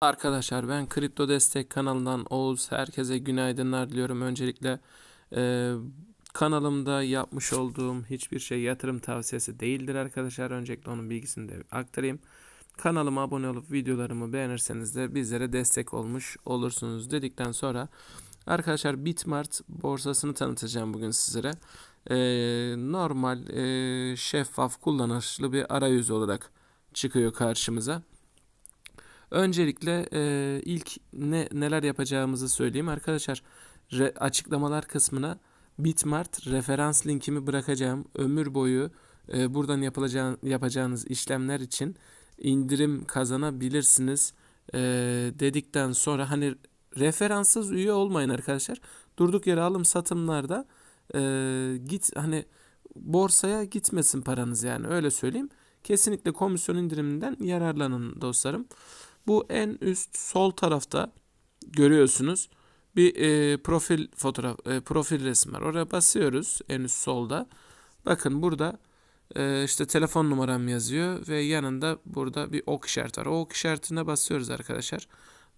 Arkadaşlar ben Kripto Destek kanalından Oğuz. Herkese günaydınlar diliyorum. Öncelikle e, kanalımda yapmış olduğum hiçbir şey yatırım tavsiyesi değildir arkadaşlar. Öncelikle onun bilgisini de aktarayım. Kanalıma abone olup videolarımı beğenirseniz de bizlere destek olmuş olursunuz dedikten sonra arkadaşlar Bitmart borsasını tanıtacağım bugün sizlere. E, normal e, şeffaf kullanışlı bir arayüz olarak çıkıyor karşımıza. Öncelikle e, ilk ne neler yapacağımızı söyleyeyim arkadaşlar. Re, açıklamalar kısmına Bitmart referans linkimi bırakacağım. Ömür boyu e, buradan yapılacağın, yapacağınız işlemler için indirim kazanabilirsiniz e, dedikten sonra hani referanssız üye olmayın arkadaşlar. Durduk yere alım satımlarda e, git hani borsaya gitmesin paranız yani öyle söyleyeyim. Kesinlikle komisyon indiriminden yararlanın dostlarım. Bu en üst sol tarafta görüyorsunuz bir e, profil fotoğraf e, profil resmi var. Oraya basıyoruz en üst solda. Bakın burada e, işte telefon numaram yazıyor ve yanında burada bir ok işareti var. O ok işaretine basıyoruz arkadaşlar.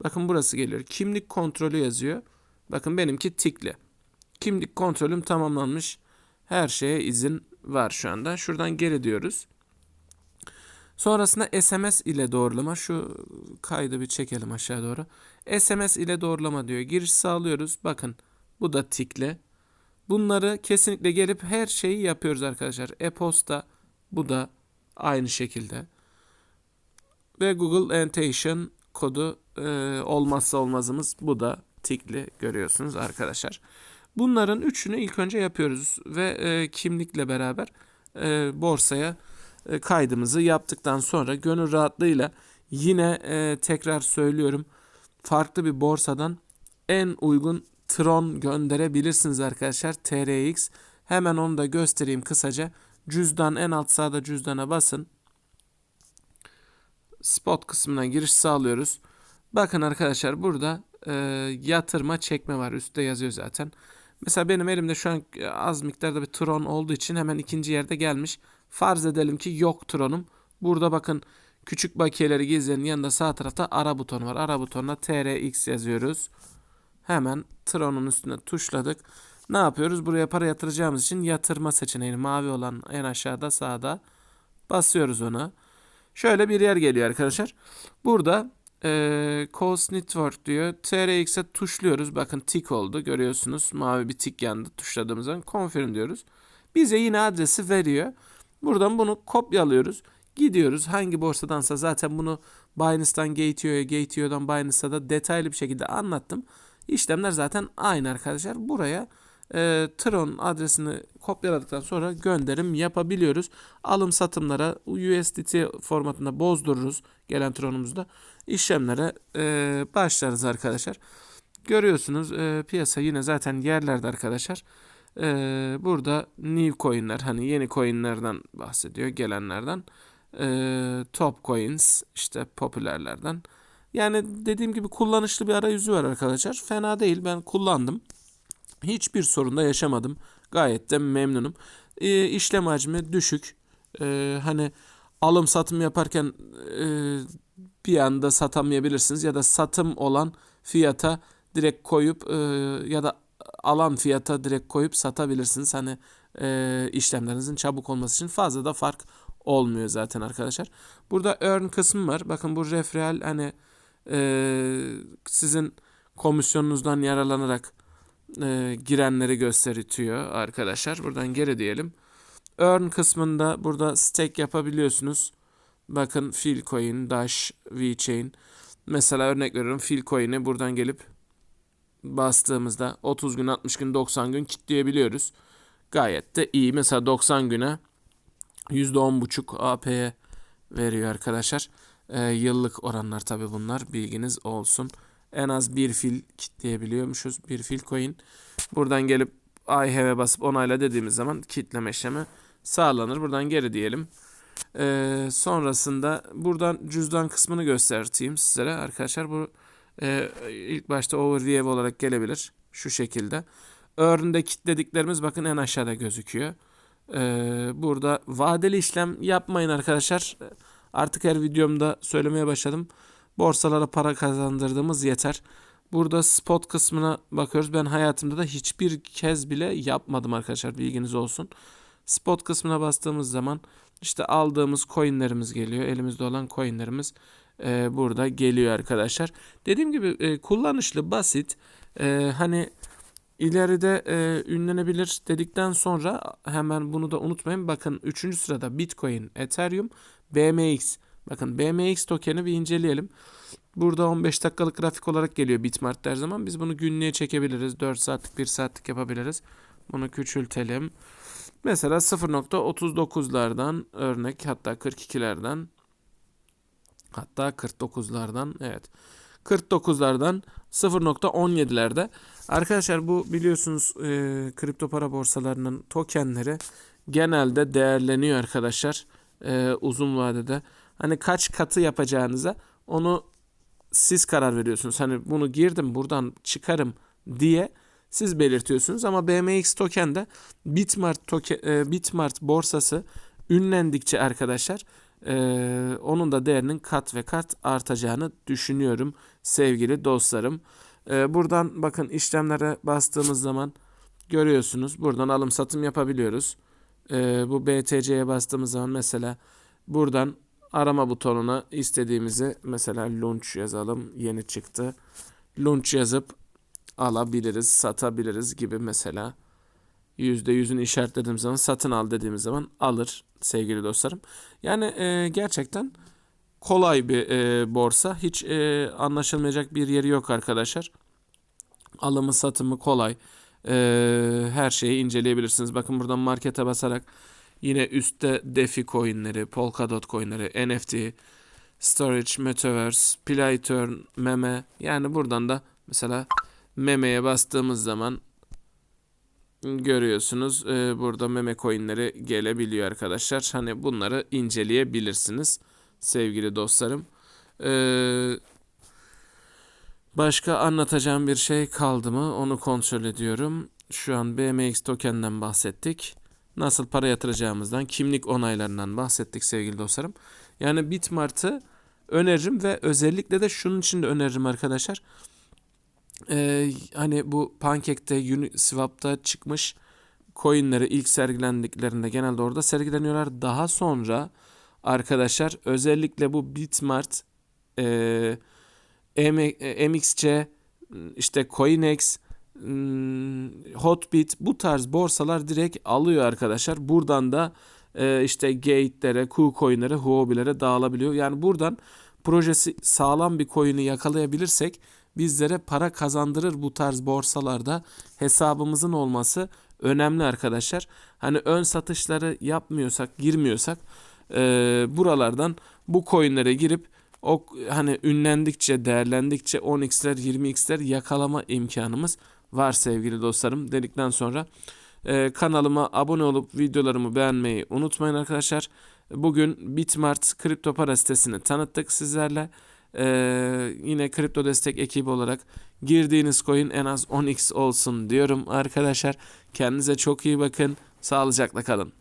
Bakın burası geliyor. Kimlik kontrolü yazıyor. Bakın benimki tikli. Kimlik kontrolüm tamamlanmış. Her şeye izin var şu anda. Şuradan geri diyoruz. Sonrasında SMS ile doğrulama. Şu kaydı bir çekelim aşağı doğru. SMS ile doğrulama diyor. Giriş sağlıyoruz. Bakın bu da tikle. Bunları kesinlikle gelip her şeyi yapıyoruz arkadaşlar. E-posta bu da aynı şekilde. Ve Google Annotation kodu e, olmazsa olmazımız bu da tikli görüyorsunuz arkadaşlar. Bunların üçünü ilk önce yapıyoruz ve e, kimlikle beraber e, borsaya kaydımızı yaptıktan sonra gönül rahatlığıyla yine e, tekrar söylüyorum farklı bir borsadan en uygun Tron gönderebilirsiniz arkadaşlar TRX. Hemen onu da göstereyim kısaca. Cüzdan en alt sağda cüzdana basın. Spot kısmına giriş sağlıyoruz. Bakın arkadaşlar burada e, yatırma çekme var. Üstte yazıyor zaten. Mesela benim elimde şu an az miktarda bir Tron olduğu için hemen ikinci yerde gelmiş. Farz edelim ki yok Tron'um. Burada bakın küçük bakiyeleri gizlenin yanında sağ tarafta ara butonu var. Ara butonuna TRX yazıyoruz. Hemen Tron'un üstüne tuşladık. Ne yapıyoruz? Buraya para yatıracağımız için yatırma seçeneğini mavi olan en aşağıda sağda basıyoruz ona. Şöyle bir yer geliyor arkadaşlar. Burada e, Coast Network diyor. TRX'e tuşluyoruz. Bakın tik oldu. Görüyorsunuz. Mavi bir tik yandı. Tuşladığımız zaman confirm diyoruz. Bize yine adresi veriyor. Buradan bunu kopyalıyoruz. Gidiyoruz hangi borsadansa zaten bunu Binance'dan Gateio'ya, Gateio'dan Binance'a da detaylı bir şekilde anlattım. İşlemler zaten aynı arkadaşlar. Buraya e, Tron adresini kopyaladıktan sonra gönderim yapabiliyoruz. Alım satımlara USDT formatında bozdururuz gelen Tron'umuzda. işlemlere e, başlarız arkadaşlar. Görüyorsunuz e, piyasa yine zaten yerlerde arkadaşlar. Ee, burada new coinler hani yeni coinlerden bahsediyor gelenlerden. Ee, top coins işte popülerlerden. Yani dediğim gibi kullanışlı bir arayüzü var arkadaşlar. Fena değil ben kullandım. Hiçbir sorun da yaşamadım. Gayet de memnunum. Ee, işlem hacmi düşük. Ee, hani alım satım yaparken e, bir anda satamayabilirsiniz ya da satım olan fiyata direkt koyup e, ya da alan fiyata direkt koyup satabilirsiniz. Hani e, işlemlerinizin çabuk olması için fazla da fark olmuyor zaten arkadaşlar. Burada earn kısmı var. Bakın bu referral hani e, sizin komisyonunuzdan yararlanarak e, girenleri gösteritiyor arkadaşlar. Buradan geri diyelim. Earn kısmında burada stake yapabiliyorsunuz. Bakın Philcoin, Dash, VeChain. Mesela örnek veriyorum Philcoin'i buradan gelip bastığımızda 30 gün, 60 gün, 90 gün kitleyebiliyoruz. Gayet de iyi. Mesela 90 güne %10.5 AP'ye veriyor arkadaşlar. Ee, yıllık oranlar tabi bunlar. Bilginiz olsun. En az bir fil kitleyebiliyormuşuz. Bir fil coin. Buradan gelip I have'e basıp onayla dediğimiz zaman kitleme işlemi sağlanır. Buradan geri diyelim. Ee, sonrasında buradan cüzdan kısmını göstereyim sizlere arkadaşlar. Bu e, ilk başta overview olarak gelebilir. Şu şekilde. Earn'de kitlediklerimiz bakın en aşağıda gözüküyor. Ee, burada vadeli işlem yapmayın arkadaşlar. Artık her videomda söylemeye başladım. borsalara para kazandırdığımız yeter. Burada spot kısmına bakıyoruz. Ben hayatımda da hiçbir kez bile yapmadım arkadaşlar. Bilginiz olsun. Spot kısmına bastığımız zaman işte aldığımız coinlerimiz geliyor. Elimizde olan coinlerimiz e, burada geliyor arkadaşlar. Dediğim gibi e, kullanışlı, basit. E, hani ileride e, ünlenebilir dedikten sonra hemen bunu da unutmayın. Bakın 3. sırada Bitcoin, Ethereum, BMX. Bakın BMX tokeni bir inceleyelim. Burada 15 dakikalık grafik olarak geliyor Bitmart her zaman. Biz bunu günlüğe çekebiliriz. 4 saatlik 1 saatlik yapabiliriz. Bunu küçültelim. Mesela 0.39'lardan örnek hatta 42'lerden hatta 49'lardan evet. 49'lardan 0.17'lerde arkadaşlar bu biliyorsunuz e, kripto para borsalarının tokenleri genelde değerleniyor arkadaşlar e, uzun vadede. Hani kaç katı yapacağınıza onu siz karar veriyorsunuz. Hani bunu girdim buradan çıkarım diye siz belirtiyorsunuz. Ama BMX token de Bitmart token, e, Bitmart borsası ünlendikçe arkadaşlar e, onun da değerinin kat ve kat artacağını düşünüyorum sevgili dostlarım. E, buradan bakın işlemlere bastığımız zaman görüyorsunuz buradan alım satım yapabiliyoruz. E, bu BTC'ye bastığımız zaman mesela buradan arama butonuna istediğimizi mesela launch yazalım yeni çıktı. Launch yazıp alabiliriz, satabiliriz gibi mesela. %100'ünü işaretlediğimiz zaman satın al dediğimiz zaman alır sevgili dostlarım. Yani e, gerçekten kolay bir e, borsa. Hiç e, anlaşılmayacak bir yeri yok arkadaşlar. Alımı satımı kolay. E, her şeyi inceleyebilirsiniz. Bakın buradan markete basarak yine üstte DeFi coinleri, Polkadot coinleri, NFT, Storage, Metaverse, Playturn, Meme. Yani buradan da mesela memeye bastığımız zaman görüyorsunuz e, burada meme coinleri gelebiliyor arkadaşlar. Hani bunları inceleyebilirsiniz sevgili dostlarım. E, başka anlatacağım bir şey kaldı mı onu kontrol ediyorum. Şu an BMX tokenden bahsettik. Nasıl para yatıracağımızdan, kimlik onaylarından bahsettik sevgili dostlarım. Yani Bitmart'ı öneririm ve özellikle de şunun için de öneririm arkadaşlar e, hani bu Pancake'te, Uniswap'ta çıkmış coinleri ilk sergilendiklerinde genelde orada sergileniyorlar. Daha sonra arkadaşlar özellikle bu Bitmart, e, MXC, işte Coinex, Hotbit bu tarz borsalar direkt alıyor arkadaşlar. Buradan da e, işte Gate'lere, KuCoin'lere, Huobi'lere dağılabiliyor. Yani buradan projesi sağlam bir coin'i yakalayabilirsek bizlere para kazandırır bu tarz borsalarda hesabımızın olması önemli arkadaşlar. Hani ön satışları yapmıyorsak, girmiyorsak e, buralardan bu coinlere girip o hani ünlendikçe, değerlendikçe 10x'ler, 20x'ler yakalama imkanımız var sevgili dostlarım dedikten sonra e, kanalıma abone olup videolarımı beğenmeyi unutmayın arkadaşlar. Bugün Bitmart kripto para sitesini tanıttık sizlerle. Ee, yine kripto destek ekibi olarak girdiğiniz coin en az 10x olsun diyorum arkadaşlar. Kendinize çok iyi bakın. Sağlıcakla kalın.